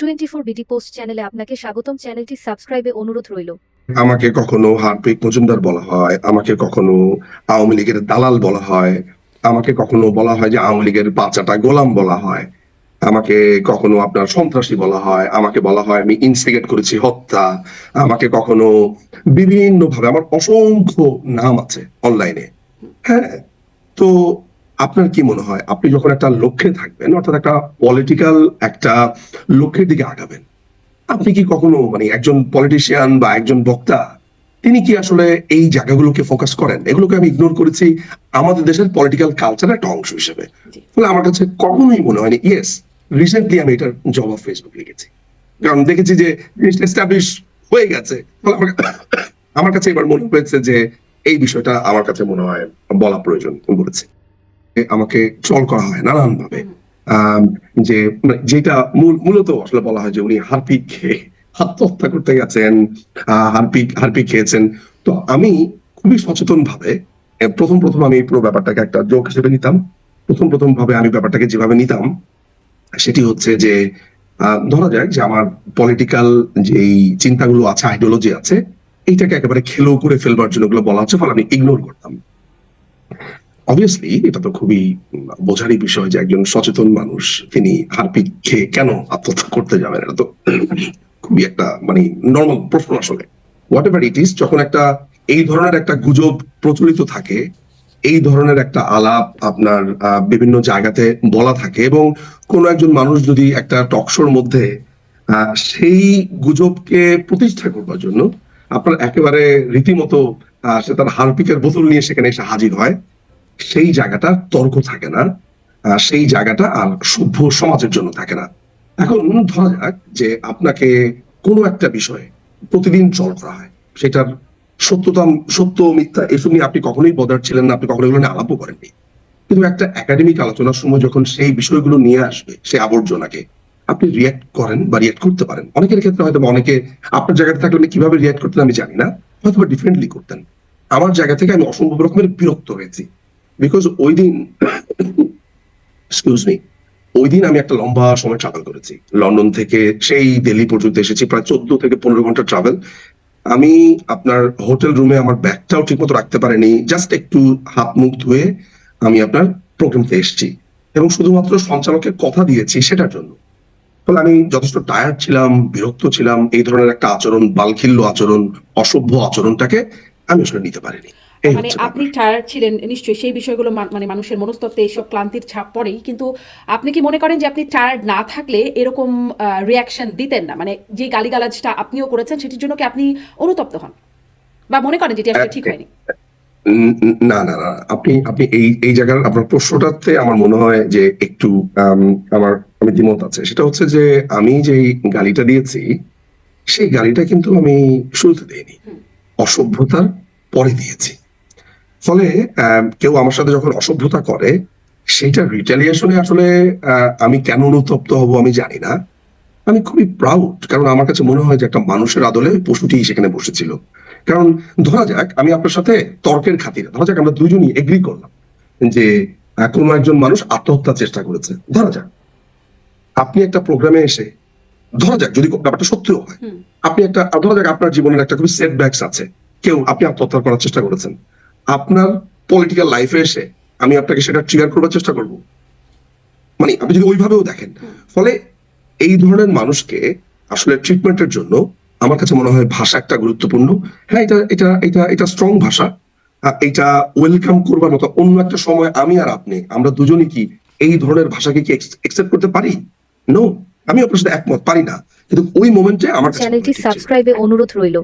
Twenty four BD চ্যানেলে আপনাকে স্বাগতম। চ্যানেলটি সাবস্ক্রাইবে অনুরোধ রইল। আমাকে কখনো হারপিক মজুমদার বলা হয়, আমাকে কখনো আওয়ামী লীগের দালাল বলা হয়, আমাকে কখনো বলা হয় যে আওয়ামী লীগের বাচ্চাটা গোলাম বলা হয়, আমাকে কখনো আপনার সন্ত্রাসী বলা হয়, আমাকে বলা হয় আমি ইনস্টিগেট করেছি হত্যা, আমাকে কখনো বিভিন্ন ভাবে আমার অসংখ্য নাম আছে অনলাইনে হ্যাঁ তো আপনার কি মনে হয়? আপনি যখন একটা লক্ষ্যে থাকবেন অর্থাৎ একটা পলিটিক্যাল একটা লক্ষ্যের দিকে আগাবেন আপনি কি কখনো মানে একজন পলিটিশিয়ান বা একজন বক্তা তিনি কি আসলে এই জায়গাগুলোকে ফোকাস করেন? এগুলোকে আমি ইগনোর করেছি আমাদের দেশের পলিটিক্যাল কালচার একটা অংশ হিসেবে। ফলে আমার কাছে কখনোই মনে হয়নি ইয়েস রিসেন্টলি আমি এটার জবাব ফেসবুক লিখেছি। কারণ দেখেছি যে জিনিসটা এস্টাবলিশ হয়ে গেছে। আমার আমার কাছে এবার মনে হয়েছে যে এই বিষয়টা আমার কাছে মনে হয় বলা প্রয়োজন বলেছে। আমাকে ট্রল করা হয় নানান ভাবে যে মানে যেটা মূলত আসলে বলা হয় যে উনি হারপিক খেয়ে আত্মহত্যা করতে গেছেন হারপিক হারপিক খেয়েছেন। তো আমি খুবই সচেতন ভাবে প্রথম প্রথম আমি পুরো ব্যাপারটাকে একটা জোক হিসেবে নিতাম। প্রথম প্রথম ভাবে আমি ব্যাপারটাকে যেভাবে নিতাম, সেটি হচ্ছে যে ধরা যায় যে আমার পলিটিক্যাল যেই চিন্তাগুলো আছে আইডিওলজি আছে, এইটাকে একেবারে খেলো করে ফেলবার জন্য বলা হচ্ছে, ফলে আমি ইগনোর করতাম। অবভিয়াসলি এটা তো খুবই বোঝারই বিষয় যে একজন সচেতন মানুষ, তিনি হারপিক খেয়ে কেন আত্মহত্যা করতে যাবেন? এটা তো খুবই একটা মানে নর্মাল প্রশ্ন আসলে। হোয়াট এভার ইট ইস যখন একটা, এই ধরনের একটা গুজব প্রচলিত থাকে, এই ধরনের একটা আলাপ আপনার বিভিন্ন জায়গাতে বলা থাকে এবং কোন একজন মানুষ যদি একটা টকশোর মধ্যে সেই গুজবকে প্রতিষ্ঠা করবার জন্য আপনার একেবারে রীতিমতো সে তার হারপিকের বোতল নিয়ে সেখানে এসে হাজির হয় সেই জায়গাটা তর্ক থাকে না সেই জায়গাটা আর সভ্য সমাজের জন্য থাকে না। এখন ধরা যাক যে আপনাকে কোনো একটা বিষয়ে প্রতিদিন চল করা হয়, সেটার সত্যতা সত্য মিথ্যা এসব নিয়ে আপনি কখনোই বদার ছিলেন না, আপনি কখনো এগুলো নিয়ে আলাপও করেননি। কিন্তু একটা একাডেমিক আলোচনার সময় যখন সেই বিষয়গুলো নিয়ে আসবে, সেই আবর্জনাকে আপনি রিয়াক্ট করেন বা রিয়াক্ট করতে পারেন। অনেকের ক্ষেত্রে হয়তো অনেকে আপনার জায়গাতে থাকলে উনি কীভাবে রিয়াক্ট করতেন আমি জানি না হয়তো ডিফারেন্টলি করতেন। আমার জায়গা থেকে আমি অসম্ভব রকমের বিরক্ত হয়েছি। বিকজ ওই দিন এক্সকিউজ মি ওই দিন আমি একটা লম্বা সময় ট্রাভেল করেছি। লন্ডন থেকে সেই দিল্লি পর্যন্ত এসেছি, প্রায় চোদ্দ থেকে পনেরো ঘণ্টা ট্রাভেল আমি আপনার হোটেল রুমে আমার ব্যাগটাও ঠিক মতো রাখতে পারিনি জাস্ট একটু হাত মুখ ধুয়ে আমি আপনার প্রোগ্রামতে এসেছি। এবং শুধুমাত্র সঞ্চালকের কথা দিয়েছি সেটার জন্য। ফলে আমি যথেষ্ট টায়ার্ড ছিলাম, বিরক্ত ছিলাম, এই ধরনের একটা আচরণ বালখিল্য আচরণ, অসভ্য আচরণটাকে আমি আসলে নিতে পারিনি। মানে আপনি। টায়ার্ড ছিলেন নিশ্চয়ই সেই বিষয়গুলো মানে মানুষের মনস্তত্ত্বে এইসব ক্লান্তির ছাপ পড়েই কিন্তু আপনি কি মনে করেন যে আপনি টায়ার্ড না থাকলে এরকম রিয়াকশন দিতেন না? মানে যে গালিগালাজটা আপনিও করেছেন সেটির জন্য কি আপনি অনুতপ্ত হন? বা মনে করেন যেটি আসলে ঠিক হয়নি? না না না আপনি আপনি এই এই জায়গার আপনার প্রশ্নটাতে আমার মনে হয় যে একটু আম, আমার আমি দ্বিমত আছে। সেটা হচ্ছে যে আমি যে গালিটা দিয়েছি সেই গালিটা কিন্তু আমি শুরুতে দিইনি। অসভ্যতার পরে দিয়েছি। ফলে কেউ আমার সাথে যখন অসভ্যতা করে সেইটা রিটালিয়েশনে আসলে আমি কেন অনুতপ্ত হব আমি জানি না। আমি খুবই প্রাউড কারণ আমার কাছে মনে হয় যে একটা মানুষের আদলে পশুটি সেখানে বসেছিল। কারণ ধরা যাক আমি আপনার সাথে তর্কের খাতিরে ধরা যাক আমরা দুইজনই এগ্রি করলাম যে কোনো একজন মানুষ আত্মহত্যার চেষ্টা করেছে। ধরা যাক আপনি একটা প্রোগ্রামে এসে ধরা যাক যদি ব্যাপারটা সত্যিও হয় আপনি একটা ধরা যাক আপনার জীবনের একটা খুবই সেটব্যাকস আছে কেউ আপনি আত্মহত্যা করার চেষ্টা করেছেন। আপনার পলিটিক্যাল লাইফে এসে আমি আপনাকে সেটা ট্রিগার করবার চেষ্টা করব। মানে আপনি যদি ওইভাবেও দেখেন ফলে এই ধরনের মানুষকে আসলে ট্রিটমেন্টের জন্য আমার কাছে মনে হয় ভাষা একটা গুরুত্বপূর্ণ। হ্যাঁ এটা এটা এটা এটা স্ট্রং ভাষা। এটা ওয়েলকাম করবার মতো অন্য একটা সময় আমি আর আপনি আমরা দুজনই কি এই ধরনের ভাষাকে কি একসেপ্ট করতে পারি? নো আমি আপনার সাথে একমত পারি না। কিন্তু ওই মোমেন্টে আমার চ্যানেলটি সাবস্ক্রাইবে অনুরোধ রইল।